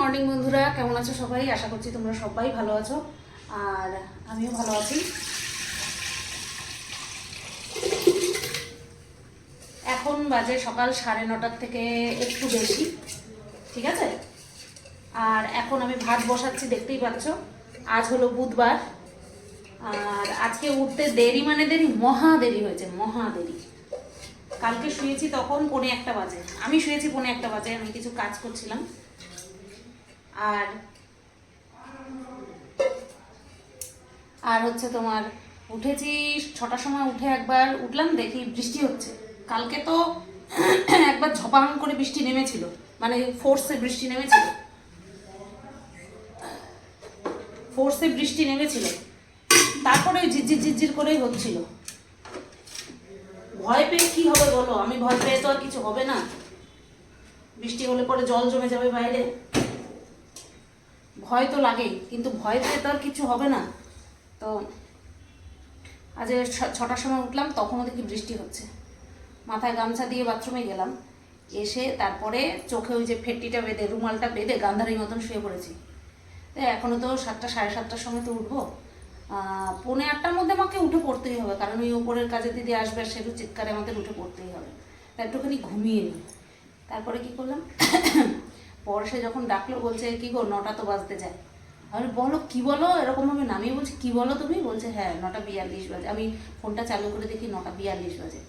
Morning বন্ধুরা, কেমন আছো সবাই? আশা করছি তোমরা সবাই ভালো আছো। আর আমিও ভালো আছি। এখন বাজে সকাল সাড়ে নটার থেকে একটু বেশি, ঠিক আছে? আর এখন আমি ভাত বসাচ্ছি, দেখতেই পাচ্ছ। আজ হলো বুধবার। আর আজকে উঠতে দেরি মানে দেরি, মহা দেরি হয়েছে, মহা দেরি। কালকে শুয়েছি তখন পৌনে একটা বাজে। আমি শুয়েছি পৌনে একটা বাজে, আমি কিছু কাজ করছিলাম। আর আর হচ্ছে তোমার উঠেছি ছটার সময় উঠে একবার উঠলাম, দেখি বৃষ্টি হচ্ছে। কালকে তো একবার ঝপাং করে বৃষ্টি নেমেছিল মানে ফোর্সে বৃষ্টি নেমেছিল। ফোর্সে বৃষ্টি নেমেছিল। তারপরে ঝিরঝির ঝিরঝির করেই হচ্ছিল। ভয় পেয়ে কি হবে বলো? আমি ভয় পেয়ে তো আর কিছু হবে না। বৃষ্টি হলে পরে জল জমে যাবে বাইরে। ভয় তো লাগেই, কিন্তু ভয় পেয়ে তো আর কিছু হবে না। তো আজ ছটার সময় উঠলাম তখনও দেখি বৃষ্টি হচ্ছে। মাথায় গামছা দিয়ে বাথরুমে গেলাম। এসে তারপরে চোখে ওই যে ফেটটিটা বেঁধে, রুমালটা বেঁধে গান্ধারির মতন শুয়ে পড়েছি। তো এখনও তো সাতটা, সাড়ে সাতটার সময় তো উঠবো। পৌনে আটটার মধ্যে আমাকে উঠে পড়তেই হবে, কারণ ওই ওপরের কাজে দিদি আসবে আর সেটু চিৎকারে আমাদের উঠে পড়তেই হবে। তা একটুখানি ঘুমিয়ে নিই তারপরে কি করলাম? পরে সে যখন ডাকলো, বলছে, কি গো, নটা তো বাজতে যায়। আমি বলো কি বলো? এরকমভাবে নামিয়ে বলছি, কি বলো তুমি? বলছে হ্যাঁ নটা বিয়াল্লিশ বাজে। আমি ফোনটা চালু করে দেখি নটা বিয়াল্লিশ বাজে।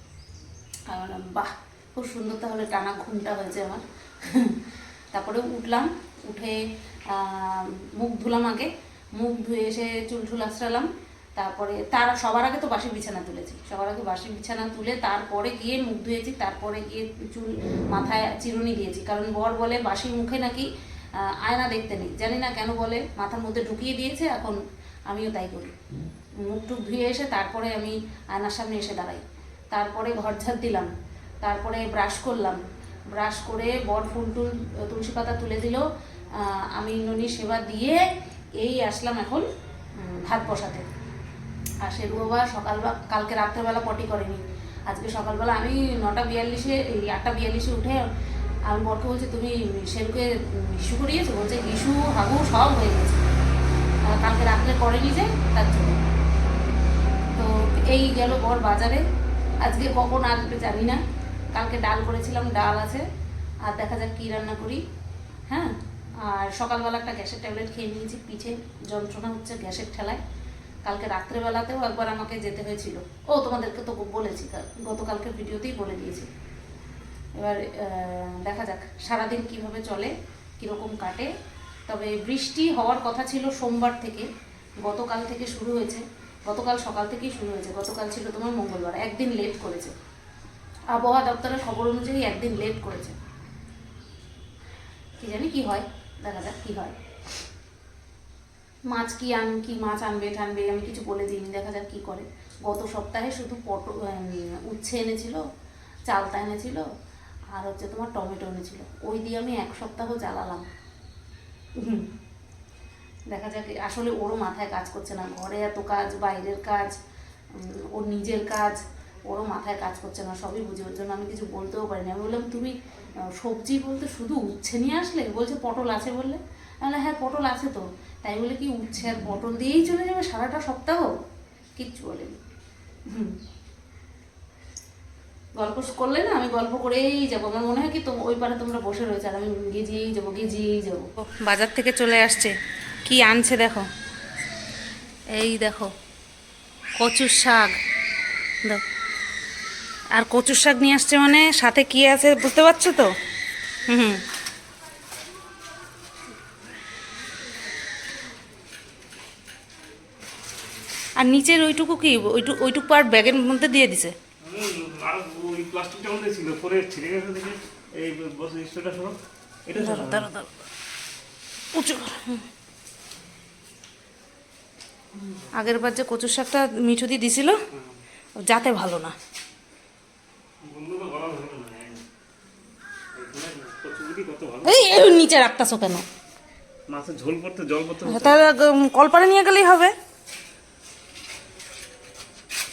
আমি বললাম বাহ, খুব সুন্দর তাহলে টানা ঘুমটা হয়েছে আমার। তারপরে উঠলাম, উঠে মুখ ধুলাম আগে। মুখ ধুয়ে এসে চুল টুল আশ্রালাম তারপরে তার সবার আগে তো বাসি বিছানা তুলেছি। সবার আগে বাসি বিছানা তুলে তারপরে গিয়ে মুখ ধুয়েছি, তারপরে গিয়ে চুল মাথায় চিরুনি দিয়েছি। কারণ বর বলে বাসি মুখে নাকি আয়না দেখতে নেই। জানি না কেন বলে, মাথার মধ্যে ঢুকিয়ে দিয়েছে, এখন আমিও তাই করি। মুখ টুক ধুয়ে এসে তারপরে আমি আয়নার সামনে এসে দাঁড়াই। তারপরে ঘর ঝাড় দিলাম, তারপরে ব্রাশ করলাম। ব্রাশ করে বর ফুল টুল, তুলসী পাতা তুলে দিল। আমি ননি সেবা দিয়ে এই আসলাম এখন ভাত বসাতে। আর শেরু বাবা সকালবেলা, কালকে রাত্রেবেলা পটি করেনি। আজকে সকালবেলা আমি নটা বিয়াল্লিশে, এই আটটা বিয়াল্লিশে উঠে আমি বরকে বলছি, তুমি শেরুকে ইস্যু করিয়েছো? বলছে, ইস্যু, হাগু সব হয়ে গেছে। কালকে রাত্রে করেনি যে, তার জন্য। তো এই গেল বর বাজারে। আজকে কখন আসবে জানি না। কালকে ডাল করেছিলাম, ডাল আছে। আর দেখা যাক কী রান্না করি। হ্যাঁ? আর সকালবেলা একটা গ্যাসের ট্যাবলেট খেয়ে নিয়েছি, পিঠে যন্ত্রণা হচ্ছে গ্যাসের ঠেলায়। কালকে রাত্রেবেলাতেও একবার আমাকে যেতে হয়েছিল। ও, তোমাদেরকে তো বলেছি, কাল- গতকালকে ভিডিওতেই বলে দিয়েছি। এবার দেখা যাক, সারাদিন কীভাবে চলে, কীরকম কাটে। তবে বৃষ্টি হওয়ার কথা ছিল সোমবার থেকে, গতকাল থেকে শুরু হয়েছে। গতকাল সকাল থেকেই শুরু হয়েছে। গতকাল ছিল তোমার মঙ্গলবার, একদিন লেট করেছে। আবহাওয়া দপ্তরের খবর অনুযায়ী একদিন লেট করেছে। কি জানি কি হয়, দেখা যাক কি হয়। মাছ কি আন কি মাছ আনবে টানবে আমি কিছু বলে দিইনি দেখা যাক কি করে। গত সপ্তাহে শুধু পটল উচ্ছে এনেছিল চালতা এনেছিল আর হচ্ছে তোমার টমেটো এনেছিল। ওই দিয়ে আমি এক সপ্তাহ জ্বালালাম। দেখা যাক আসলে ওরও মাথায় কাজ করছে না। ঘরে এত কাজ বাইরের কাজ ওর নিজের কাজ ওরও মাথায় কাজ করছে না সবই বুঝে। ওর জন্য আমি কিছু বলতেও পারিনি। আমি বললাম তুমি সবজি বলতে শুধু উচ্ছে নিয়ে আসলে? বলছে পটল আছে বললে? বললাম, হ্যাঁ পটল আছে তো। তাই বলে কি উচ্ছে আর পটল দিয়েই চলে যাবে সারাটা সপ্তাহ? কিচ্ছু বলেনি। হুম। গল্প করলে না আমি গল্প করেই যাব। আমার মনে হয় কি তো ওই পারে তোমরা বসে রয়েছে আর আমি গেজিয়েই যাব গেজিয়েই যাব। বাজার থেকে চলে আসছে। কি আনছে দেখো? এই দেখো, কচুর শাক। দাও। আর কচুর শাক নিয়ে আসছে মানে সাথে কি আছে বুঝতে পারছ তো? হুম। আর নিচের ওইটুকু কি ওইটুকু ওইটুকু আর ব্যাগের মধ্যে দিয়ে দিছে? পরে। আগের বার যে কচুর শাকটা মিঠু দিয়ে দিছিল যাতে ভালো না। এই নিচে রাখতাছো কেন? মাছের ঝোল করতে জল করতে তাহলে কলপারে নিয়ে গেলেই হবে।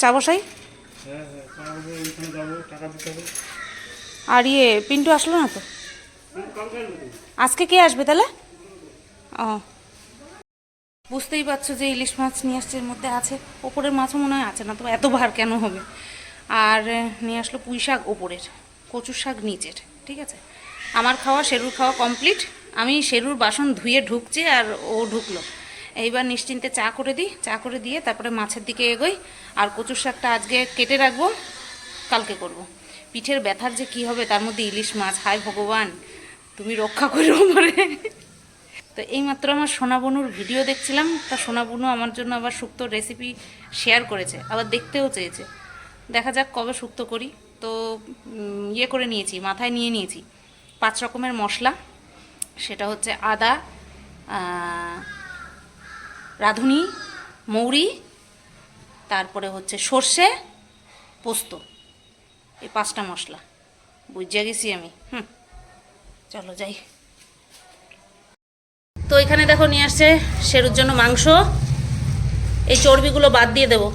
চা বসাই? আর ইয়ে পিন্টু আসলো না তো। আজকে কে আসবে তাহলে? ও। বুঝতেই পারছ যে ইলিশ মাছ নিয়ে আসছে মধ্যে আছে। ওপরের মাছও মনে হয় আছে না তো এত ভার কেন হবে? আর নিয়ে আসলো পুঁই শাক ওপরের, কচুর শাক নিচের, ঠিক আছে? আমার খাওয়া শেরুর খাওয়া কমপ্লিট আমি শেরুর বাসন ধুয়ে ঢুকছি আর ও ঢুকলো। এইবার নিশ্চিন্তে চা করে দিই, চা করে দিয়ে তারপরে মাছের দিকে এগোই। আর কচুর শাকটা আজকে কেটে রাখব, কালকে করব। পিঠের ব্যথার যে কি হবে, তার মধ্যে ইলিশ মাছ, হায় ভগবান, তুমি রক্ষা করো আমারে। তো এইমাত্র আমার সোনাবনুর ভিডিও দেখছিলাম, তা সোনাবনু আমার জন্য আবার শুক্তো রেসিপি শেয়ার করেছে, আবার দেখতেও চেয়েছে। দেখা যাক কবে শুক্তো করি। তো ইয়ে করে নিয়েছি, মাথায় নিয়ে নিয়েছি। পাঁচ রকমের মশলা, সেটা হচ্ছে আদা রাঁধুনি মৌরি তারপরে হচ্ছে সর্ষে পোস্ত এই পাঁচটা মশলা। বুঝে গেছি আমি। হুম চলো যাই। তো এখানে দেখো নিয়ে আসছে সেরুর জন্য মাংস। এই চর্বিগুলো বাদ দিয়ে দেবো।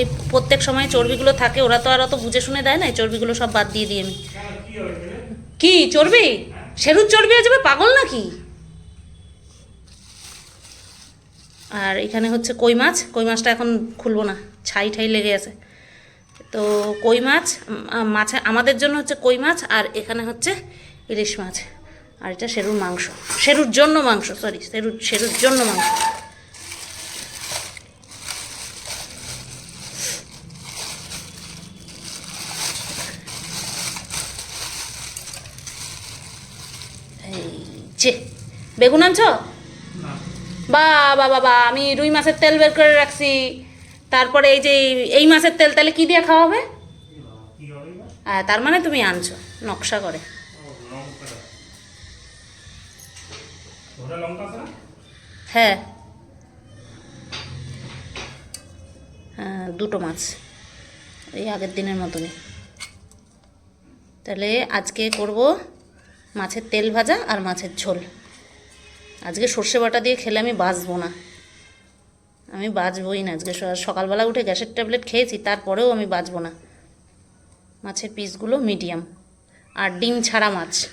এই প্রত্যেক সময় চর্বিগুলো থাকে ওরা তো আর অত বুঝে শুনে দেয় না এই চর্বিগুলো সব বাদ দিয়ে দিই আমি। রে? কি চর্বি? সেরুর চর্বি হয়ে যাবে পাগল নাকি? আর এখানে হচ্ছে কই মাছ? কই মাছটা এখন খুলবো না, ছাই ঠাই লেগে আছে। তো কই মাছ মাছে, আমাদের জন্য হচ্ছে কই মাছ আর এখানে হচ্ছে ইলিশ মাছ। আর এটা শেরুর মাংস। শেরুর জন্য মাংস সরি শেরুর শেরুর জন্য মাংস। এই যে, বেগুন আনছো? বা বা বাবা আমি রুই মাছের তেল বের করে রাখছি। তারপরে এই যে এই মাছের তেল তাহলে কি দিয়ে খাওয়া হবে? আহ, তার মানে তুমি আনছো নকশা করে। হ্যাঁ। হ্যাঁ দুটো মাছ এই আগের দিনের মতনই। তাহলে আজকে করব মাছের তেল ভাজা আর মাছের ঝোল। আজকে সর্ষে বাটা দিয়ে খেলে আমি বাঁচবো না। আমি বাঁচবই না। আজকে সকালবেলা উঠে গ্যাসের ট্যাবলেট খেয়েছি তারপরেও আমি বাঁচবো না। মাছের পিসগুলো মিডিয়াম। আর ডিম ছাড়া মাছ।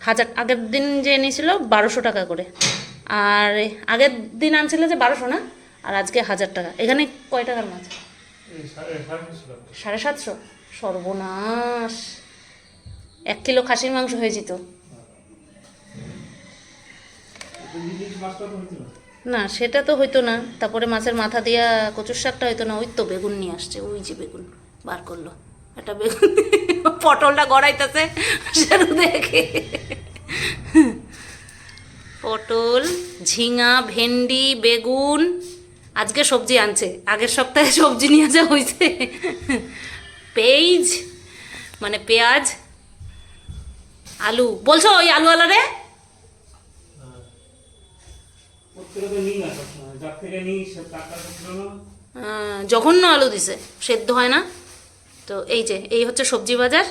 হাজার আগের দিন যে এনেছিল বারোশো টাকা করে। আর আগের দিন আনছিল যে বারোশো না? আর আজকে হাজার টাকা। এখানে কয় টাকার মাছ। সাড়ে সাতশো? সর্বনাশ। এক কিলো খাসির মাংস হয়ে যেত। না, সেটা তো হইতো না। তারপরে মাছের মাথা দিয়া কচুর শাকটা হইতো না। ওই তো বেগুন নিয়ে আসছে। ওই যে বেগুন বার করল। একটা বেগুন পটলটা গড়াইতেছে। দেখে। পটল, ঝিঙা, ভেন্ডি, বেগুন। আজকে সবজি আনছে। আগের সপ্তাহে সবজি নিয়ে যা হয়েছে পেঁয়াজ মানে পেঁয়াজ আলু। বলছো ওই আলু না। আহ, জঘন্য আলু দিছে সেদ্ধ হয় না। তো এই যে এই হচ্ছে সবজি বাজার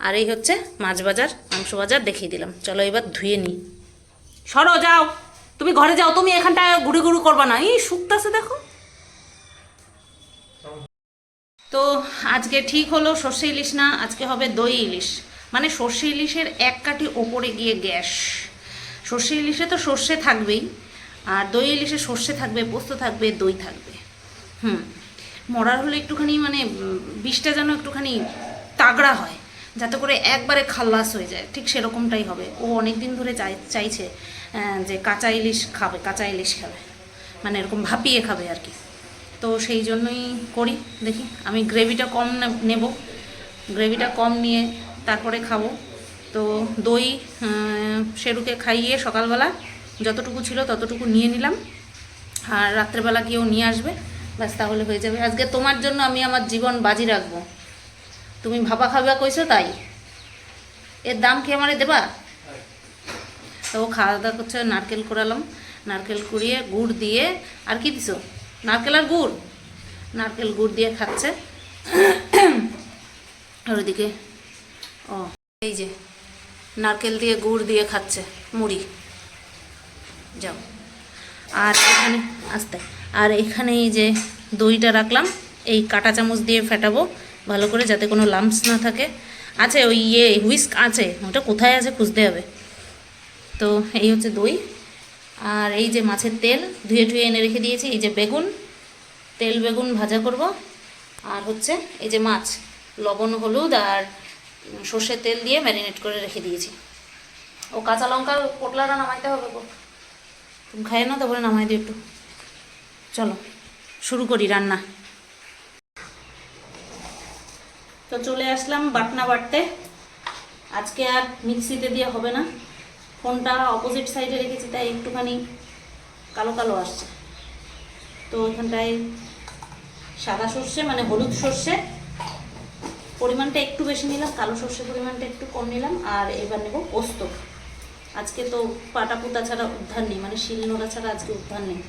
আর এই হচ্ছে মাছ বাজার মাংস বাজার দেখিয়ে দিলাম। চলো এবার ধুয়ে নিই। সরো যাও। তুমি ঘরে যাও তুমি এখানটায় ঘুরে ঘুরু করবা না। এই শুকতাছে দেখো। তো আজকে ঠিক হলো সর্ষে ইলিশ না আজকে হবে দই ইলিশ। মানে সর্ষে ইলিশের এক কাঠি ওপরে গিয়ে গ্যাস। সর্ষে ইলিশে তো সর্ষে থাকবেই, আর দই ইলিশে সর্ষে থাকবে, পোস্ত থাকবে, দই থাকবে। হুম, মরার হলে একটুখানি মানে বিষটা যেন একটুখানি তাগড়া হয়, যাতে করে একবারে খাল্লাস হয়ে যায়। ঠিক সেরকমটাই হবে। ও অনেক দিন ধরে চাই, চাইছে যে কাঁচা ইলিশ খাবে, কাঁচা ইলিশ খাবে। মানে এরকম ভাপিয়ে খাবে আর কি। তো সেই জন্যই করি, দেখি। আমি গ্রেভিটা কম নেব। গ্রেভিটা কম নিয়ে তারপরে খাব। তো দই সেরুকে খাইয়ে সকালবেলা যতটুকু ছিল ততটুকু নিয়ে নিলাম। আর রাত্রেবেলা গিয়েও নিয়ে আসবে। ব্যাস, তাহলে হয়ে যাবে। আজকে তোমার জন্য আমি আমার জীবন বাজি রাখব। তুমি ভাবা খাবা কইছো তাই? এর দাম কি আমারে দেবা? তো খাওয়া দাওয়া করছে, নারকেল কুড়ালাম। নারকেল কুড়িয়ে গুড় দিয়ে, আর কি দিছো? নারকেল আর গুড়? নারকেল গুড় দিয়ে খাচ্ছে। আর ওদিকে ও, এই যে, নারকেল দিয়ে গুড় দিয়ে খাচ্ছে, মুড়ি। যাও। আর এখানে, আস্তে, আর এখানে এই যে দইটা রাখলাম, এই কাঁটা চামচ দিয়ে ফেটাবো, ভালো করে যাতে কোনো লাম্পস না থাকে। আছে ওই ইয়ে হুইস্ক আছে, ওটা কোথায় আছে খুঁজতে হবে। তো এই হচ্ছে দই। আর এই যে মাছের তেল, ধুয়ে ধুয়ে এনে রেখে দিয়েছি, এই যে বেগুন, তেল বেগুন ভাজা করব। আর হচ্ছে এই যে মাছ, লবণ, হলুদ আর সর্ষের তেল দিয়ে ম্যারিনেট করে রেখে দিয়েছি। ও কাঁচা লঙ্কা পোটলাটা নামাইতে হবে গো। তুমি খাই না, তারপরে নামাই দিও একটু। চলো, শুরু করি রান্না। তো চলে আসলাম বাটনা বাটতে। আজকে আর মিক্সিতে দিয়ে হবে না। ফোনটা অপোজিট সাইডে রেখেছি, তাই একটুখানি কালো কালো আসছে। তো এখানটায় সাদা সর্ষে মানে হলুদ সর্ষে পরিমাণটা একটু বেশি নিলাম, কালো সর্ষে পরিমাণটা একটু কম নিলাম, আর এবার নেব পোস্ত। আজকে তো পাটা পুতা ছাড়া উদ্ধার নেই মানে শিল নোড়া ছাড়া আজকে উদ্ধার নেই।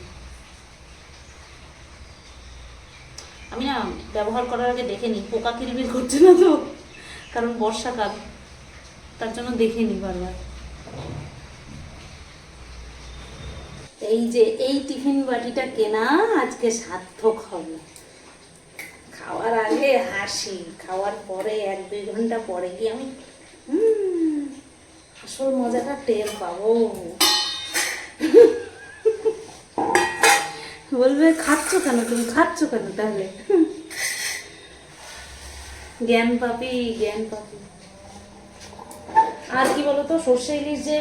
আমি না ব্যবহার করার আগে দেখে নিই, পোকা কিরবির করছে না তো, কারণ বর্ষাকাল, তার জন্য দেখে নিই বারবার। এই যে এই টিফিন বাটিটা কেনা, আজকে সার্থক হবে। খাওয়ার আগে হাসি, খাওয়ার পরে এক দুই ঘণ্টা পরে কি আমি আসল মজাটা টের পাবো। বলবে, খাচ্ছ কেন তুমি? খাচ্ছ কেন তাহলে? জ্ঞান পাপি জ্ঞান পাপি। আর কি বলতো, সর্ষে ইলিশ যে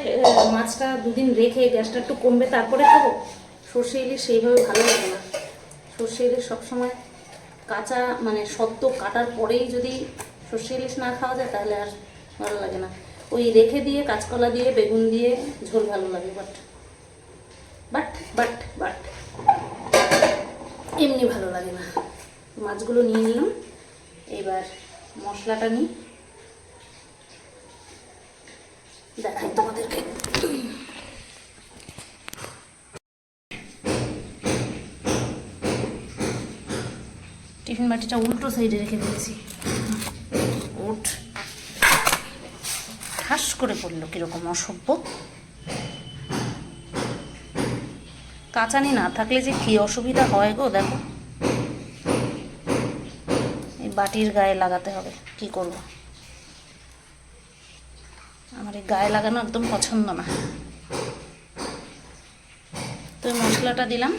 মাছটা দুদিন রেখে গ্যাসটা একটু কমবে, তারপরে খাব। সর্ষে ইলিশ সেইভাবে ভালো লাগে না। সর্ষে ইলিশ সবসময় কাঁচা মানে সদ্য কাটার পরেই যদি সর্ষে ইলিশ না খাওয়া যায়, তাহলে আর ভালো লাগে না। ওই রেখে দিয়ে, কাঁচকলা দিয়ে, বেগুন দিয়ে, ঝোল ভালো লাগে বাট বাট বাট বাট এমনি ভালো লাগে না। মাছগুলো নিয়ে নিলাম। এবার মশলাটা নিই। দেখাই তোমাদেরকে। টিফিন বাটিটা উল্টো সাইডে রেখে দিয়েছি। উঠ। ঠাস করে পড়ল কীরকম অসভ্য। কাঁচানি না থাকলে যে কি অসুবিধা হয় গো, দেখো। এই বাটির গায়ে লাগাতে হবে, কি করব? আমার এই গায়ে লাগানো একদম পছন্দ না। তো মশলাটা দিলাম।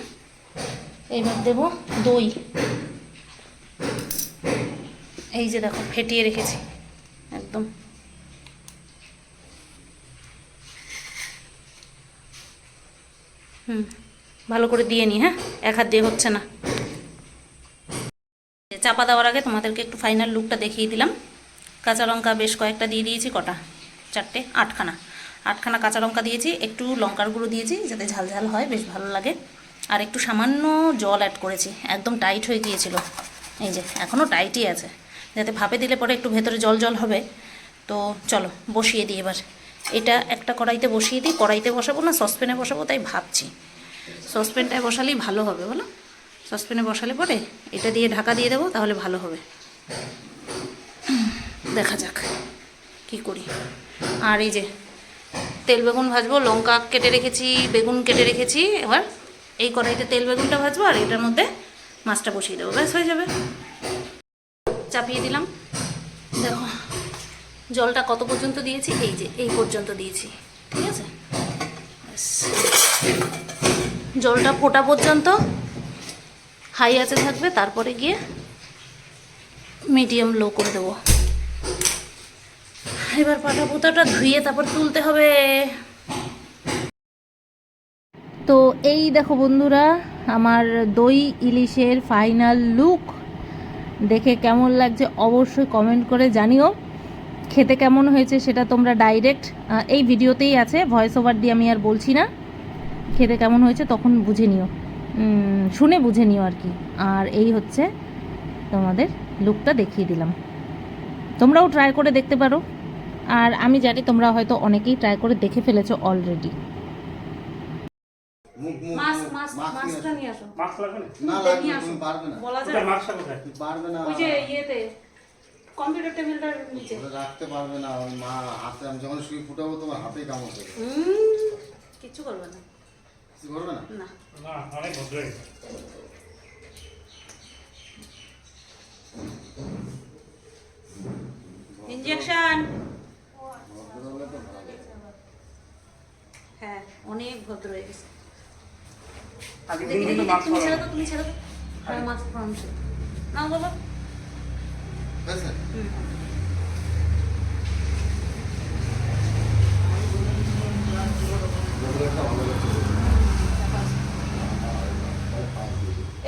এইবার দেব দই। এই যে দেখো, ফেটিয়ে রেখেছি। একদম। হুম, ভালো করে দিয়ে নি হ্যাঁ? এক হাত দিয়ে হচ্ছে না। চাপা দেওয়ার আগে তোমাদেরকে একটু ফাইনাল লুকটা দেখিয়ে দিলাম। কাঁচা লঙ্কা বেশ কয়েকটা দিয়ে দিয়েছি, কটা? চারটে? আটখানা। আটখানা কাঁচা লঙ্কা দিয়েছি, একটু লঙ্কার গুঁড়ো দিয়েছি, যাতে ঝাল ঝাল হয়, বেশ ভালো লাগে। আর একটু সামান্য জল অ্যাড করেছি, একদম টাইট হয়ে গিয়েছিল। এই যে এখনও টাইটই আছে। যাতে ভাপে দিলে পরে একটু ভেতরে জল জল হবে। তো চলো, বসিয়ে দিই এবার। এটা একটা কড়াইতে বসিয়ে দিই। কড়াইতে বসাবো না, সসপ্যানে বসাবো, তাই ভাবছি। সসপ্যানটায় বসালেই ভালো হবে, বলো? সসপ্যানে বসালে পরে এটা দিয়ে ঢাকা দিয়ে দেবো, তাহলে ভালো হবে। দেখা যাক কি করি। আর এই যে তেল বেগুন ভাজবো, লঙ্কা কেটে রেখেছি, বেগুন কেটে রেখেছি, এবার এই কড়াইতে তেল বেগুনটা ভাজবো, আর এটার মধ্যে মাছটা বসিয়ে দেবো। ব্যাস, হয়ে যাবে। চাপিয়ে দিলাম। দেখো, জলটা কত পর্যন্ত দিয়েছি? এই যে, এই পর্যন্ত দিয়েছি। ঠিক আছে? জলটা ফোটা পর্যন্ত হাই আছে থাকবে, তারপরে গিয়ে মিডিয়াম লো করে দেবো। এবার পাটা পোতাটা ধুয়ে তারপর তুলতে হবে। তো এই দেখো বন্ধুরা, আমার দই ইলিশের ফাইনাল লুক দেখে কেমন লাগছে অবশ্যই কমেন্ট করে জানিও। খেতে কেমন হয়েছে সেটা তোমরা ডাইরেক্ট এই ভিডিওতেই আছে ভয়েস ওভার দিয়ে আমি আর বলছি না। খেতে কেমন হয়েছে তখন বুঝে নিও। শুনে বুঝে নিও আর কি। আর এই হচ্ছে তোমাদের লুকটা দেখিয়ে দিলাম। তোমরাও ট্রাই করে দেখতে পারো। আর আমি জানি তোমরা হয়তো অনেকেই ট্রাই করে দেখে ফেলেছো অলরেডি মাছ মাছ মাছ মাছটা নিয়ে আসো। মাছ লাগবে না? না নিয়ে লাগবে আসো। তুমি পারবে না। বলা যায়। মাছটা কোথায়? পারবে না। ওই যে ইয়েতে কম্পিউটার টেবিলটার নিচে। রাখতে পারবে না মা হাতে আমি যখন শুয়ে ফুটাবো তোমার হাতেই কামড় দেবে। হুম, করবে না। কিছু করবে না? না। না অনেক ভদ্র ইঞ্জেকশন হ্যাঁ অনেক ভদ্র হয়ে গেছে। কিন্তু তুমি ছেড়ে দাও তুমি ছেড়ে দাও। হ্যাঁ নাও বাবা।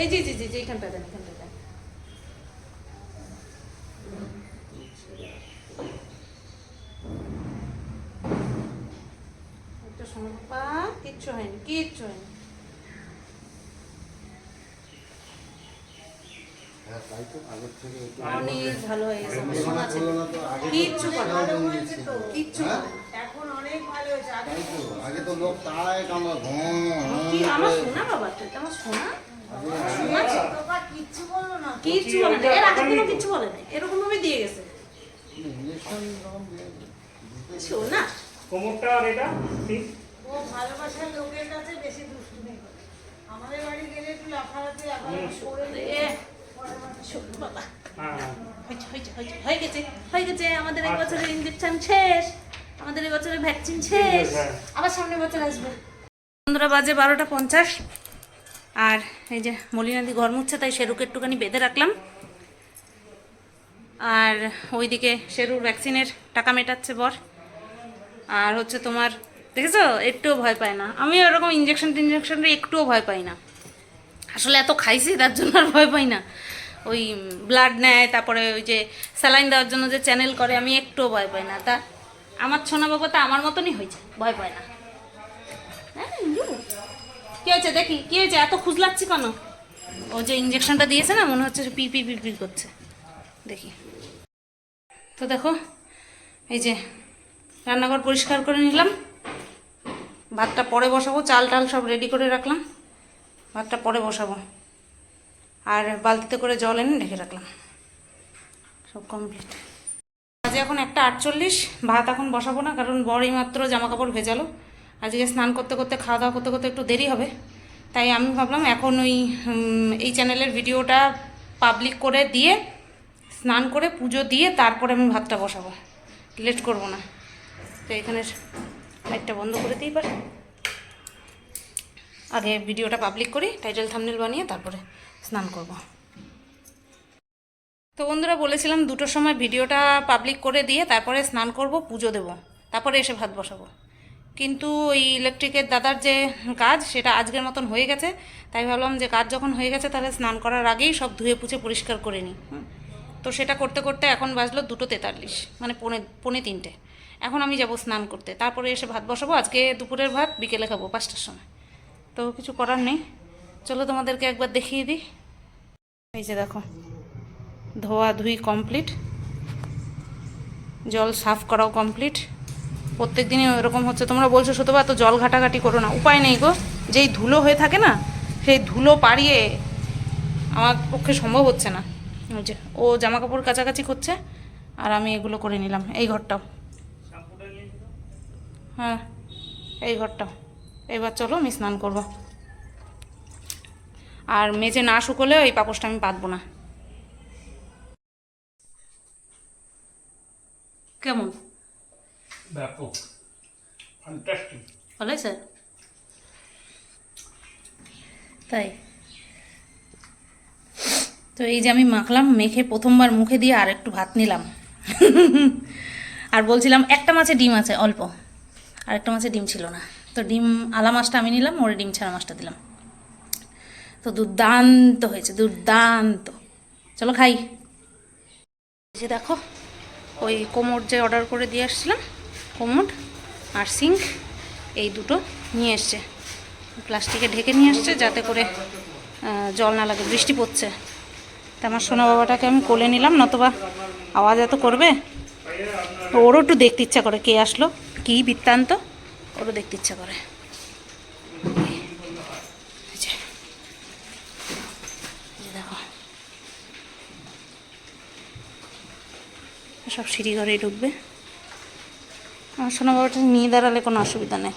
এই জি জি জি জি এখানটা দেন এখানটা দেন। একটা সময় কিচ্ছু হয়নি কিচ্ছু হয়নি হ্যাঁ তাই তো আগের থেকে একটু অনেক ভালো গেছে আমার শোনা এমনি আছে করল না তো আগে তো কিচ্ছু করে না। ভালো হয়েছে তো। কিচ্ছু? করে না। এখন অনেক ভালো হয়েছে আগে তো লোক তাড়ায় কামড়া কি আমার শোনা বাবা তুই আমার শোনা শোনা আছে? তোকা কিচ্ছু বলল না কিচ্ছু বলে না এর আগে কোনো কিছু বলে না এরকম ভাবে দিয়ে গেছে ইঞ্জেকশন যখন দিয়ে শোনা কোমরটা আর এটা ঠিক ও ভালোবাসার লোকের কাছে বেশি দুষ্টুমি করে আমাদের বাড়ি গেলে একটু লাফালাফি লাফালাফি করে হ্যাঁ গেছে হয়ে গেছে আমাদের এই বছরের ইঞ্জেকশন শেষ আমাদের এই বছরের ভ্যাকসিন শেষ। আবার সামনের বছর আসবে। বন্ধুরা বাজে বারোটা পঞ্চাশ। আর এই যে মলিনাদি ঘর মুচ্ছে তাই শেরুকে একটুখানি বেঁধে রাখলাম। আর ওইদিকে শেরুর ভ্যাকসিনের টাকা মেটাচ্ছে বর। আর হচ্ছে তোমার দেখেছ? একটুও ভয় পায় না। আমি ওরকম ইঞ্জেকশন টিনজেকশনটা একটুও ভয় পাই না। আসলে এত খাইছি তার জন্য আর ভয় পাই না। ওই ব্লাড নেয়, তারপরে ওই যে স্যালাইন দেওয়ার জন্য যে চ্যানেল করে, আমি একটুও ভয় পাই না। তা আমার ছোনা বাবা তো আমার মতনই হয়েছে, ভয় পায় না। হ্যাঁ। কি হয়েছে দেখি, কি হয়েছে? এত খুঁজলাচ্ছি কেন? ও যে ইঞ্জেকশনটা দিয়েছে না, মনে হচ্ছে পি পি পি করছে। দেখি। তো দেখো, এই যে রান্নাঘর পরিষ্কার করে নিলাম। ভাতটা পরে বসাবো চাল টাল সব রেডি করে রাখলাম। ভাতটা পরে বসাবো। আর বালতিতে করে জল এনে রেখে রাখলাম। সব কমপ্লিট আজ এখন একটা আটচল্লিশ, ভাত এখন বসাবো না, কারণ বড়ই মাত্র জামা কাপড় ভেজালো। আজকে স্নান করতে করতে, খাওয়া দাওয়া করতে করতে একটু দেরি হবে। তাই আমি ভাবলাম এখন ওই এই চ্যানেলের ভিডিওটা পাবলিক করে দিয়ে, স্নান করে পুজো দিয়ে তারপরে আমি ভাতটা বসাবো। লেট করব না। তো এখানে লাইটটা বন্ধ করে দিই পারে আগে ভিডিওটা পাবলিক করি টাইটেল থামনেল বানিয়ে তারপরে স্নান করব। তো বন্ধুরা বলেছিলাম দুটোর সময় ভিডিওটা পাবলিক করে দিয়ে তারপরে স্নান করব, পুজো দেব, তারপরে এসে ভাত বসাবো। কিন্তু ওই ইলেকট্রিকের দাদার যে কাজ, সেটা আজকের মতন হয়ে গেছে। তাই ভাবলাম যে কাজ যখন হয়ে গেছে, তাহলে স্নান করার আগেই সব ধুয়ে পুছে পরিষ্কার করে নিই। তো সেটা করতে করতে এখন বাজলো দুটো তেতাল্লিশ মানে পনে পনে তিনটে। এখন আমি যাব স্নান করতে। তারপরে এসে ভাত বসাবো, আজকে দুপুরের ভাত, বিকেলে খাব পাঁচটার সময়। তো কিছু করার নেই। চলো তোমাদেরকে একবার দেখিয়ে দিই। এই যে দেখো, ধোয়া ধুই কমপ্লিট জল সাফ করাও কমপ্লিট প্রত্যেক দিনই এরকম হচ্ছে। তোমরা বলছো শতবা তো জল ঘাটাঘাটি করো না। উপায় নেই গো। যেই ধুলো হয়ে থাকে না, সেই ধুলো পাড়িয়ে আমার পক্ষে সম্ভব হচ্ছে না। ওই যে, ও জামা কাপড় কাছাকাছি করছে, আর আমি এগুলো করে নিলাম। এই ঘরটাও। হ্যাঁ এই ঘরটাও। এবার চলো আমি স্নান করব। আর মেঝে না শুকোলে এই পাপোশটা আমি পাতবো না। কেমন? ব্যাপক। ফ্যান্টাস্টিক ভালোই স্যার তাই। তো এই যে আমি মাখলাম মেখে প্রথমবার মুখে দিয়ে আর একটু ভাত নিলাম। আর বলছিলাম একটা মাছে ডিম আছে অল্প। আর একটা মাছে ডিম ছিল না। তো ডিম আলা মাছটা আমি নিলাম ওরে ডিম ছাড়া মাছটা দিলাম। তো দুর্দান্ত হয়েছে, দুর্দান্ত। চলো খাই। যে দেখো, ওই কোমর যে অর্ডার করে দিয়ে আসছিলাম, কোমর আর সিঙ্ক এই দুটো নিয়ে এসছে। প্লাস্টিকে ঢেকে নিয়ে এসছে যাতে করে জল না লাগে, বৃষ্টি পড়ছে। তা আমার সোনা বাবাটাকে আমি কোলে নিলাম, নতবা আওয়াজ এত করবে? ওরও একটু দেখতে ইচ্ছা করে কে আসলো, কী বৃত্তান্ত, ওরও দেখতে ইচ্ছা করে এই যে। এই যে দেখো সব সিঁড়ি ঘরেই ঢুকবে। আমার সোনা বাবাটা নিয়ে দাঁড়ালে কোনো অসুবিধা নেই।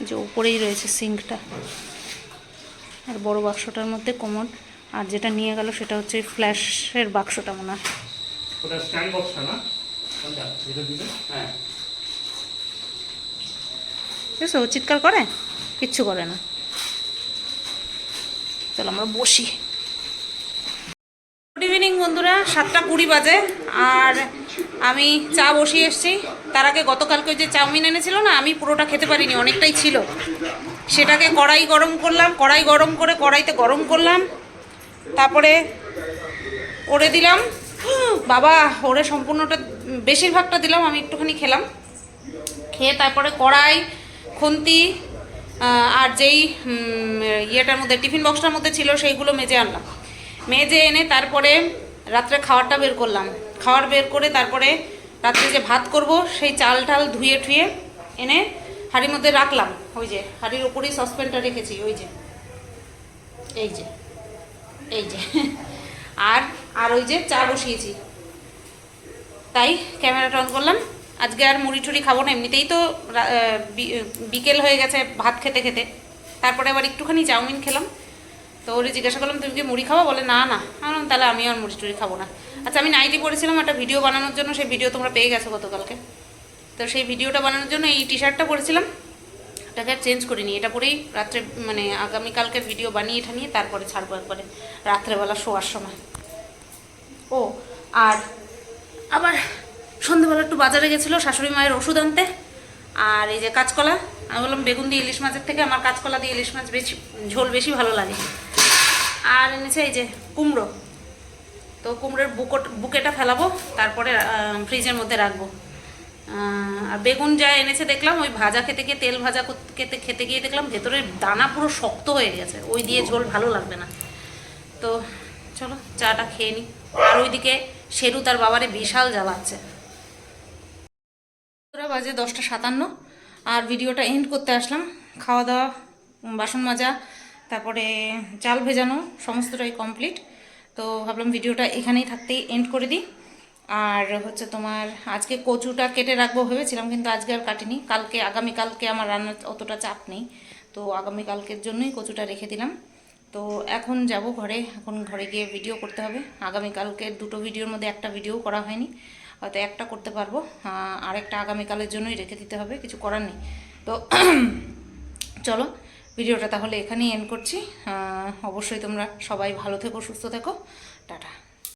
যে উপরেই রয়েছে সিঙ্কটা। আর বড় বাক্সটার মধ্যে কমন। আর যেটা নিয়ে গেল সেটা হচ্ছে ফ্ল্যাশের বাক্সটা মনে হয়। ওটা স্ট্যান্ড বক্সটা না? কোনটা? এটা দিলে? হ্যাঁ। ও চিৎকার করে? কিচ্ছু করে না। চলো আমরা বসি। গুড ইভিনিং বন্ধুরা, সাতটা কুড়ি বাজে আর আমি চা বসিয়ে এসেছি। তার আগে গতকালকে যে চাউমিন এনেছিল না, আমি পুরোটা খেতে পারিনি, অনেকটাই ছিল। সেটাকে কড়াই গরম করলাম, কড়াই গরম করে কড়াইতে গরম করলাম। তারপরে ওরে দিলাম, বাবা, ওরে সম্পূর্ণটা, বেশিরভাগটা দিলাম, আমি একটুখানি খেলাম। খেয়ে তারপরে কড়াই, খুন্তি আর যেই ইয়েটার মধ্যে, টিফিন বক্সটার মধ্যে ছিল সেইগুলো মেজে আনলাম। মেজে এনে তারপরে রাত্রে খাবারটা বের করলাম। খাওয়ার বের করে তারপরে রাত্রে যে ভাত করব, সেই চাল টাল ধুয়ে ঠুয়ে এনে হাঁড়ির মধ্যে রাখলাম। ওই যে, হাঁড়ির ওপরেই সসপ্যানটা রেখেছি, ওই যে। এই যে এই যে। আর আর ওই যে চা বসিয়েছি। তাই ক্যামেরাটা অন করলাম। আজকে আর মুড়ি টুড়ি খাব না, এমনিতেই তো বিকেল হয়ে গেছে ভাত খেতে খেতে। তারপরে আবার একটুখানি চাউমিন খেলাম। তো ওরে জিজ্ঞাসা করলাম, তুমি কি মুড়ি খাব? বলে, না না। আমি তাহলে আমি আর মুড়ি টুড়ি খাব না। আচ্ছা আমি নাইটি পরেছিলাম, একটা ভিডিও বানানোর জন্য, সেই ভিডিও তোমরা পেয়ে গেছো গতকালকে। তো সেই ভিডিওটা বানানোর জন্য এই টি শার্টটা পরেছিলাম। এটাকে আর চেঞ্জ করিনি, এটা পরেই রাত্রে মানে আগামীকালকে ভিডিও বানিয়ে ঠানিয়ে তারপরে ছাড়বো একবারে, রাত্রেবেলা শোয়ার সময়। ও, আর আবার সন্ধ্যেবেলা একটু বাজারে গেছিল, শাশুড়ি মায়ের ওষুধ আনতে। আর এই যে কাঁচকলা, আমি বললাম, বেগুন দিয়ে ইলিশ মাছের থেকে আমার কাঁচকলা দিয়ে ইলিশ মাছ বেশি, ঝোল বেশি ভালো লাগে। আর এনেছে এই যে কুমড়ো। তো কুমড়োর বুকট, বুকেটা ফেলাবো, তারপরে ফ্রিজের মধ্যে রাখব। আর বেগুন যা এনেছে দেখলাম, ওই ভাজা খেতে গিয়ে, তেল ভাজা খেতে খেতে গিয়ে দেখলাম, ভেতরের দানা পুরো শক্ত হয়ে গেছে। ওই দিয়ে ঝোল ভালো লাগবে না। তো চলো, চাটা খেয়ে নিই আর ওইদিকে শেরু তার বাবারে বিশাল জ্বালাচ্ছে। ওরা বাজে দশটা সাতান্ন। আর ভিডিওটা এন্ড করতে আসলাম। খাওয়া দাওয়া বাসন মাজা, তারপরে চাল ভেজানো, সমস্তটাই কমপ্লিট তো ভাবলাম ভিডিওটা এখানেই থাকতেই এন্ড করে দিই। আর হচ্ছে তোমার আজকে কচুটা কেটে রাখব ভেবেছিলাম, কিন্তু আজকে আর কাটিনি। কালকে, আগামীকালকে আমার রান্নার অতটা চাপ নেই। তো আগামীকালকের জন্যই কচুটা রেখে দিলাম। তো এখন যাব ঘরে। এখন ঘরে গিয়ে ভিডিও করতে হবে। আগামীকালকে দুটো ভিডিওর মধ্যে একটা ভিডিও করা হয়নি। হয়তো একটা করতে পারব। আরেকটা আগামীকালের জন্যই রেখে দিতে হবে, কিছু করার নেই। তো চলো, ভিডিওটা তাহলে এখানেই এন্ড করছি। অবশ্যই তোমরা সবাই ভালো থেকো, সুস্থ থেকো। টাটা।